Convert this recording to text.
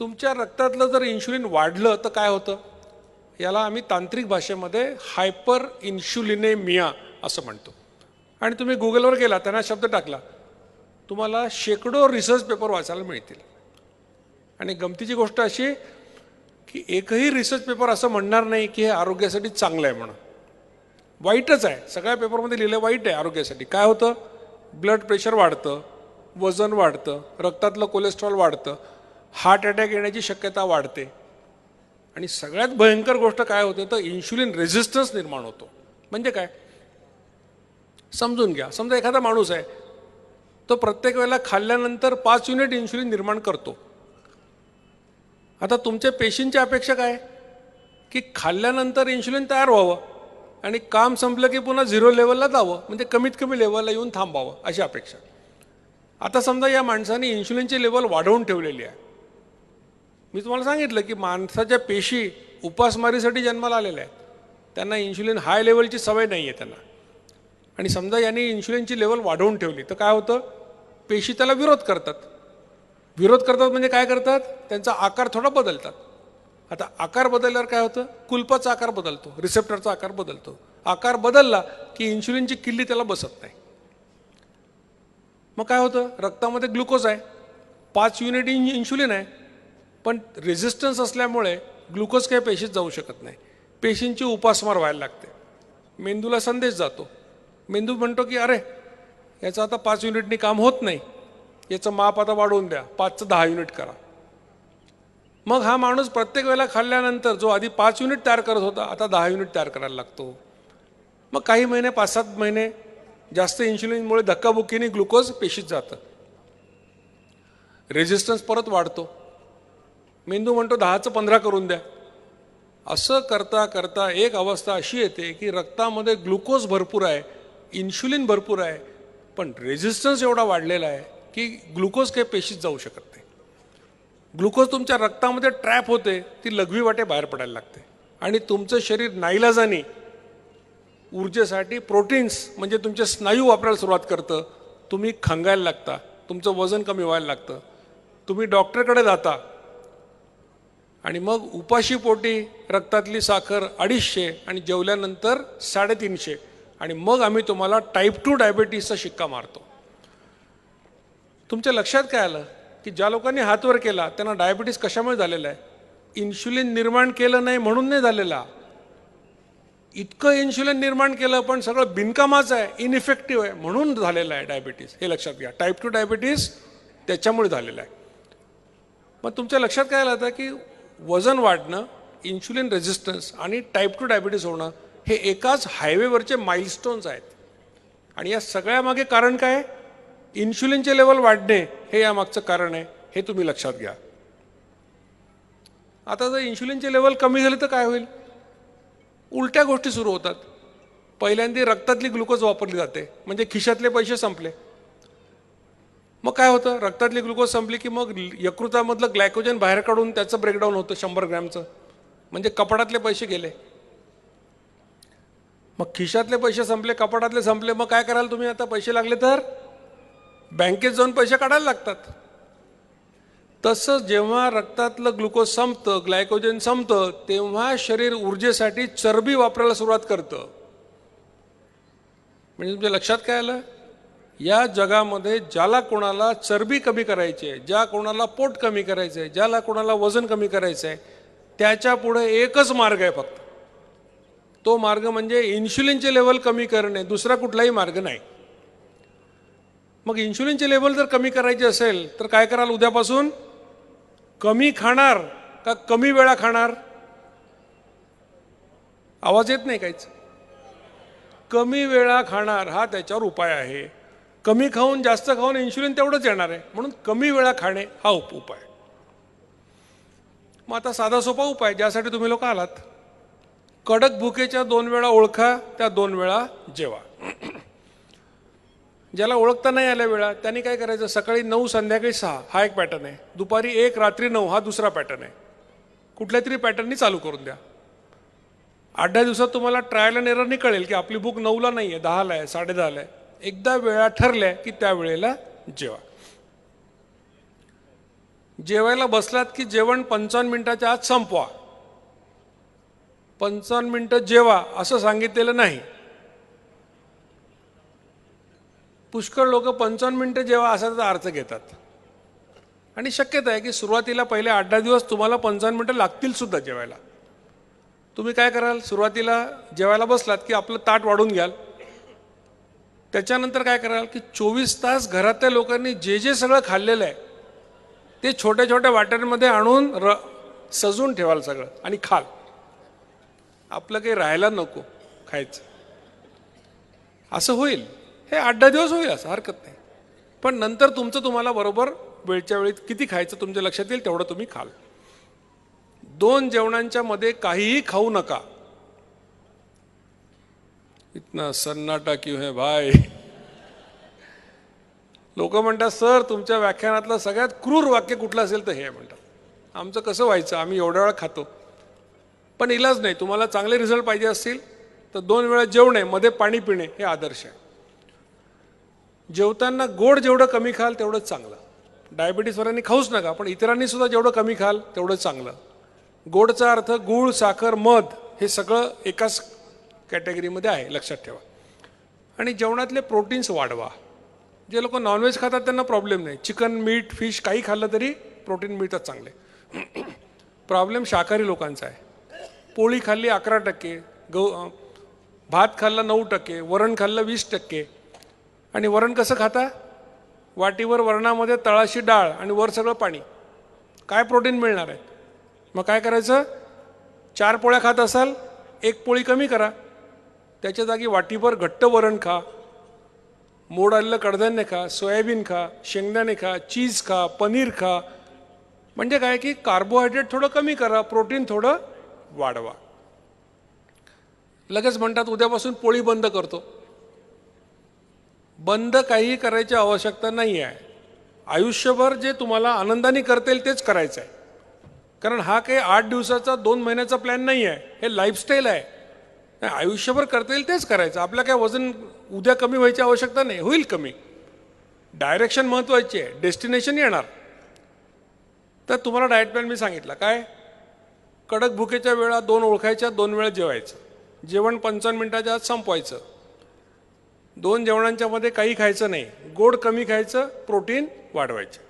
तुमच्या रक्तातलं जर इन्शुलिन वाढलं तर काय होतं? याला आम्ही तांत्रिक भाषेमध्ये हायपर इन्शुलिनेमिया असं म्हणतो. आणि तुम्ही गुगलवर गेला त्यांना शब्द टाकला तुम्हाला शेकडो रिसर्च पेपर वाचायला मिळतील. आणि गमतीची गोष्ट अशी की एकही रिसर्च पेपर असं म्हणणार नाही की हे आरोग्यासाठी चांगलं आहे म्हणून. वाईटच आहे. सगळ्या पेपरमध्ये लिहिलं वाईट आहे आरोग्यासाठी. काय होतं? ब्लड प्रेशर वाढतं वजन वाढतं रक्तातलं कोलेस्ट्रॉल वाढतं. हार्ट अटॅक येण्याची शक्यता वाढते. आणि सगळ्यात भयंकर गोष्ट काय होते तर इन्शुलिन रेझिस्टन्स निर्माण होतो. म्हणजे काय? समजून घ्या. समजा एखादा माणूस आहे तो प्रत्येक वेळेला खाल्ल्यानंतर पाच युनिट इन्शुलिन निर्माण करतो. आता तुमच्या पेशींची अपेक्षा काय? की खाल्ल्यानंतर इन्शुलिन तयार व्हावं आणि काम संपलं की पुन्हा झिरो लेवलला जावं म्हणजे कमीत कमी लेवलला येऊन थांबावं अशी अपेक्षा. आता समजा या माणसाने इन्शुलिनची लेवल वाढवून ठेवलेली आहे. मी तुम्हाला सांगितलं की माणसाच्या पेशी उपासमारीसाठी जन्माला आलेल्या आहेत. त्यांना इन्शुलिन हाय लेवलची सवय नाही आहे त्यांना. आणि समजा यांनी इन्शुलिनची लेवल वाढवून ठेवली तर काय होतं? पेशी त्याला विरोध करतात. विरोध करतात म्हणजे काय करतात? त्यांचा आकार थोडा बदलतात. आता आकार बदलल्यावर काय होतं? कुल्पाचा आकार बदलतो रिसेप्टरचा आकार बदलतो. आकार बदलला की इन्शुलिनची किल्ली त्याला बसत नाही. मग काय होतं? रक्तामध्ये ग्लुकोज आहे. पाच युनिट इन इन्शुलिन आहे. पण रेझिस्टन्स असल्यामुळे ग्लुकोज काही पेशीत जाऊ शकत नाही. पेशींची उपासमार व्हायला लागते. मेंदूला संदेश जातो. मेंदू म्हणतो की अरे याचं आता पाच युनिटनी काम होत नाही. याचं माप आता वाढवून द्या. पाचचं दहा युनिट करा. मग हा माणूस प्रत्येक वेळेला खाल्ल्यानंतर जो आधी पाच युनिट तयार करत होता आता दहा युनिट तयार करायला लागतो. मग काही महिने पाच सात महिने जास्त इन्शुलिनमुळे धक्काबुक्कीने ग्लुकोज पेशीत जातं. रेझिस्टन्स परत वाढतो. मेंदू म्हणतो दहाचं पंधरा करून द्या. असं करता करता एक अवस्था अशी येते की रक्तामध्ये ग्लुकोज भरपूर आहे इन्शुलिन भरपूर आहे पण रेझिस्टन्स एवढा वाढलेला आहे की ग्लुकोज काही पेशीत जाऊ शकत नाही. ग्लुकोज तुमच्या रक्तामध्ये ट्रॅप होते ती लघवी वाटे बाहेर पडायला लागते. आणि तुमचं शरीर नाईलाजाने ऊर्जेसाठी प्रोटीन्स म्हणजे तुमचे स्नायू वापरायला सुरुवात करतं. तुम्ही खंगायला लागता तुमचं वजन कमी व्हायला लागतं. तुम्ही डॉक्टरकडे जाता आणि मग उपाशी पोटी रक्तातली साखर अडीचशे आणि जेवल्यानंतर साडेतीनशे. आणि मग आम्ही तुम्हाला टाईप टू डायबिटीसचा शिक्का मारतो. तुमच्या लक्षात काय आलं? की ज्या लोकांनी हातवर केला त्यांना डायबिटीस कशामुळे झालेला आहे? इन्शुलिन निर्माण केलं नाही म्हणून नाही झालेला. इतकं इन्शुलिन निर्माण केलं पण सगळं बिनकामाचं आहे इनइफेक्टिव्ह आहे म्हणून झालेलं आहे डायबिटीस हे लक्षात घ्या. टाईप टू डायबिटीस त्याच्यामुळे झालेलं आहे. मग तुमच्या लक्षात काय आलं होतं की वजन वाढणं इन्शुलिन रेझिस्टन्स आणि टाईप टू डायबिटीस होणं हे एकाच हायवेवरचे माइलस्टोन्स आहेत. आणि या सगळ्यामागे कारण काय? इन्शुलिनचे लेवल वाढणे हे यामागचं कारण आहे हे तुम्ही लक्षात घ्या. आता जर इन्शुलिनचे लेवल कमी झाले तर काय होईल? उलट्या गोष्टी सुरू होतात. पहिल्यांदा रक्तातली ग्लुकोज वापरली जाते. म्हणजे खिशातले पैसे संपले. मग काय होतं? रक्तातली ग्लुकोज संपली की मग यकृतामधलं ग्लायकोजन बाहेर काढून त्याचं ब्रेकडाऊन होतं शंभर ग्रॅमचं. म्हणजे कपाटातले पैसे गेले. मग खिशातले पैसे संपले कपाटातले संपले मग काय कराल तुम्ही? आता पैसे लागले तर? बँकेत जाऊन पैसे काढायला लागतात. तसं जेव्हा रक्तातलं ग्लुकोज संपतं ग्लायकोजन संपतं तेव्हा शरीर ऊर्जेसाठी चरबी वापरायला सुरुवात करतं. म्हणजे तुमच्या लक्षात काय आलं? या जगामध्ये ज्याला कोणाला चरबी कमी करायची आहे ज्या कोणाला पोट कमी करायचं आहे ज्याला कोणाला वजन कमी करायचं आहे त्याच्या पुढे एकच मार्ग आहे फक्त. तो मार्ग म्हणजे इन्शुलिनचे लेवल कमी करणे दुसरा कुठलाही मार्ग नाही. मग इन्शुलिनचे लेवल जर कमी करायचे असेल तर काय कराल उद्यापासून? कमी खाणार का कमी वेळा खाणार? आवाज येत नाही काहीच. कमी वेळा खाणार हा त्याच्यावर उपाय आहे. कमी खाऊन जास्त खाऊन इन्शुलिन तेवढंच येणार आहे. म्हणून कमी वेळा खाणे हा उप उपाय. मग आता साधा सोपा उपाय ज्यासाठी तुम्ही लोक आलात. कडक भुकेच्या दोन वेळा ओळखा त्या दोन वेळा जेवा. ज्याला ओळखता नाही आल्या वेळा त्यांनी काय करायचं? सकाळी नऊ संध्याकाळी सहा. हा एक पॅटर्न आहे. दुपारी एक रात्री नऊ. हा दुसरा पॅटर्न आहे. कुठल्या तरी पॅटर्ननी चालू करून द्या. आठ दहा दिवसात तुम्हाला ट्रायल अँड एररनी कळेल की आपली बुक नऊला नाही आहे दहाला आहे साडेदहाला आहे. एकदा वेळा ठरल्या की त्या वेळेला जेवा. जेवायला बसलात की जेवण पंचावन्न मिनिटाच्या आत संपवा. पंचावन्न मिनटं जेवा असं सांगितलेलं नाही. पुष्कळ लोक पंचावन्न मिनटं जेवा असा त्याचा अर्थ घेतात. आणि शक्यता आहे की सुरुवातीला पहिले आठ दहा दिवस तुम्हाला पंचावन्न मिनटं लागतील सुद्धा जेवायला. तुम्ही काय कराल? सुरुवातीला जेवायला बसलात की आपलं ताट वाढून घ्याल. त्याच्यानंतर काय कराल की चोवीस तास घरातल्या लोकांनी जे जे सगळं खाल्लेलं आहे ते छोट्या छोट्या वाट्यांमध्ये आणून र सजून ठेवाल सगळं आणि खाल. आपलं काही राहायला नको खायचं. असं होईल. हे आठ दहा दिवस होईल असं हरकत नाही. पण नंतर तुमचं तुम्हाला बरोबर वेळच्या वेळी किती खायचं तुमच्या लक्षात येईल तेवढं तुम्ही खाल. दोन जेवणांच्या मध्ये काहीही खाऊ नका. इतना सन्नाटा क्यों है भाई? लोक म्हणतात सर तुमच्या व्याख्यानातलं सगळ्यात क्रूर वाक्य कुठलं असेल तर हे म्हणतात. आमचं कसं व्हायचं? आम्ही एवढ्या वेळा खातो. पण इलाज नाही. तुम्हाला चांगले रिझल्ट पाहिजे असतील तर दोन वेळा जेवणे मध्ये पाणी पिणे हे आदर्श आहे. जेवताना गोड जेवढं कमी खाल तेवढंच चांगलं. डायबिटीसवाल्यांनी खाऊच नका पण इतरांनी सुद्धा जेवढं कमी खाल तेवढं चांगलं. गोडचा अर्थ गूळ साखर मध हे सगळं एकाच कॅटेगरीमध्ये आहे लक्षात ठेवा. आणि जेवणातले प्रोटीन्स वाढवा. जे लोक नॉनव्हेज खातात त्यांना प्रॉब्लेम नाही. चिकन मीठ फिश काही खाल्लं तरी प्रोटीन मिळतात चांगले. प्रॉब्लेम शाकाहारी लोकांचा आहे. पोळी खाल्ली अकरा टक्के गहू भात खाल्ला नऊ टक्के वरण खाल्लं वीस टक्के. आणि वरण कसं खाता? वाटीवर वरणामध्ये तळाशी डाळ आणि वर सगळं पाणी. काय प्रोटीन मिळणार आहे मग काय करायचं? चार पोळ्या खात असाल एक पोळी कमी करा. त्याच्या जागी वाटीभर घट्ट वरण खा. मोड आलेलं कडधान्य खा सोयाबीन खा शेंगदाणे खा चीज खा पनीर खा. म्हणजे काय की कार्बोहायड्रेट थोडं कमी करा प्रोटीन थोडं वाढवा. लगेच म्हणतात उद्यापासून पोळी बंद करतो. बंद काही करायची आवश्यकता नाही आहे. आयुष्यभर जे तुम्हाला आनंदाने करता येईल तेच करायचं आहे कारण हा काही आठ दिवसाचा दोन महिन्याचा प्लॅन नाही आहे. हे लाईफस्टाईल आहे. नाही, आयुष्यभर करता येईल तेच करायचं. आपलं काय वजन उद्या कमी व्हायची आवश्यकता नाही होईल कमी. डायरेक्शन महत्त्वाची आहे डेस्टिनेशन येणार. तर तुम्हाला डाएट प्लॅन मी सांगितलं. काय? कडक भुकेच्या वेळा दोन ओळखायच्या दोन वेळा जेवायचं. जेवण पंचावन्न मिनटाच्या आत संपवायचं. दोन जेवणांच्यामध्ये काही खायचं नाही. गोड कमी खायचं प्रोटीन वाढवायचं.